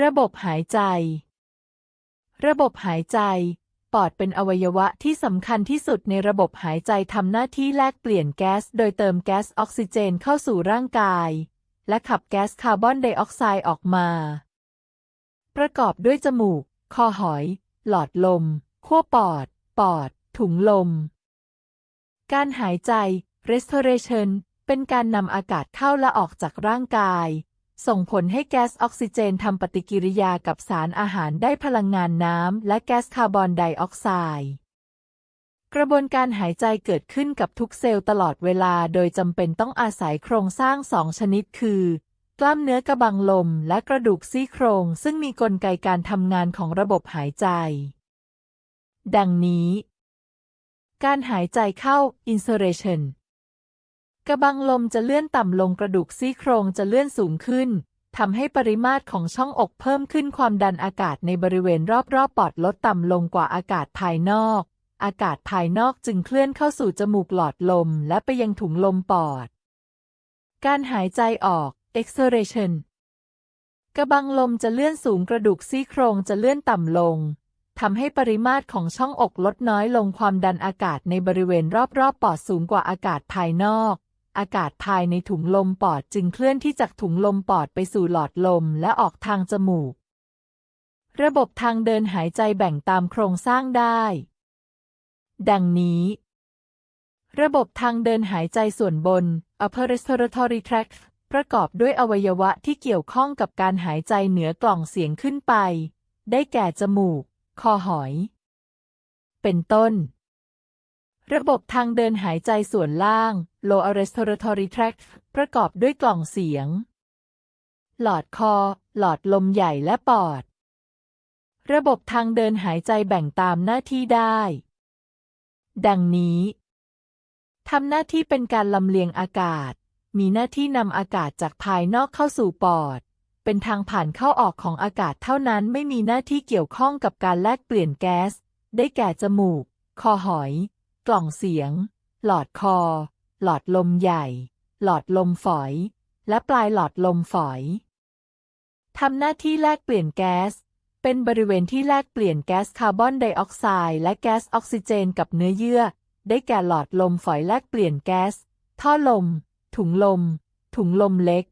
ระบบหายใจ ระบบหายใจ ปอดเป็นอวัยวะที่สำคัญที่สุดในระบบหายใจทำหน้าที่แลกเปลี่ยนแก๊ส โดยเติมแก๊สออกซิเจนเข้าสู่ร่างกาย และขับแก๊สคาร์บอนไดออกไซด์ออกมา ประกอบด้วยจมูก คอหอย หลอดลมขั้วปอด ปอด ถุงลม การหายใจ respiration เป็นการนำอากาศเข้าและออกจากร่างกาย ส่งผลให้แก๊สออกซิเจนทำปฏิกิริยากับสารอาหารได้พลังงานน้ำและแก๊สคาร์บอนไดออกไซด์ กระบวนการหายใจเกิดขึ้นกับทุกเซลล์ตลอดเวลาโดยจำเป็นต้องอาศัยโครงสร้างสองชนิดคือ กล้ามเนื้อกระบังลมและกระดูกซี่โครง ซึ่งมีกลไกการทำงานของระบบหายใจ ดังนี้ การหายใจเข้า inspiration กระบังลมจะเลื่อนต่ำลงกระดูกซี่โครงจะเลื่อนสูงขึ้นทำให้ปริมาตรของช่องอกเพิ่มขึ้นความดันอากาศในบริเวณรอบๆปอดลดต่ำลงกว่าอากาศภายนอก อากาศภายนอกจึงเคลื่อนเข้าสู่จมูกหลอดลม และไปยังถุงลมปอด การหายใจออก exhalation กระบังลมจะเลื่อนสูงกระดูกซี่โครงจะเลื่อนต่ำลงทำให้ปริมาตรของช่องอกลดน้อยลงความดันอากาศในบริเวณรอบๆปอดสูงกว่าอากาศภายนอก อากาศภายในถุงลมปอดจึงเคลื่อนที่จากถุงลมปอดไปสู่หลอดลมและออกทางจมูก ระบบทางเดินหายใจแบ่งตามโครงสร้างได้ ดังนี้ ระบบทางเดินหายใจส่วนบน upper respiratory tract ประกอบด้วยอวัยวะที่เกี่ยวข้องกับการหายใจเหนือกล่องเสียงขึ้นไป ได้แก่จมูก คอหอย เป็นต้น ระบบทางเดินหายใจส่วนล่าง lower respiratory tract ประกอบด้วยกล่องเสียง หลอดคอ หลอดลมใหญ่และปอด ระบบทางเดินหายใจแบ่งตามหน้าที่ได้ ดังนี้ทำหน้าที่เป็นการลำเลียงอากาศ มีหน้าที่นำอากาศจากภายนอกเข้าสู่ปอด เป็นทางผ่านเข้าออกของอากาศเท่านั้นไม่มีหน้าที่เกี่ยวข้องกับการแลกเปลี่ยนแก๊ส ได้แก่จมูก คอหอย กล่องเสียง หลอดคอ หลอดลมใหญ่ หลอดลมฝอย และปลายหลอดลมฝอย ทำหน้าที่แลกเปลี่ยนแก๊ส เป็นบริเวณที่แลกเปลี่ยนแก๊สคาร์บอนไดออกไซด์และแก๊สออกซิเจนกับเนื้อเยื่อ ได้แก่หลอดลมฝอยแลกเปลี่ยนแก๊ส ท่อลม ถุงลม ถุงลมเล็ก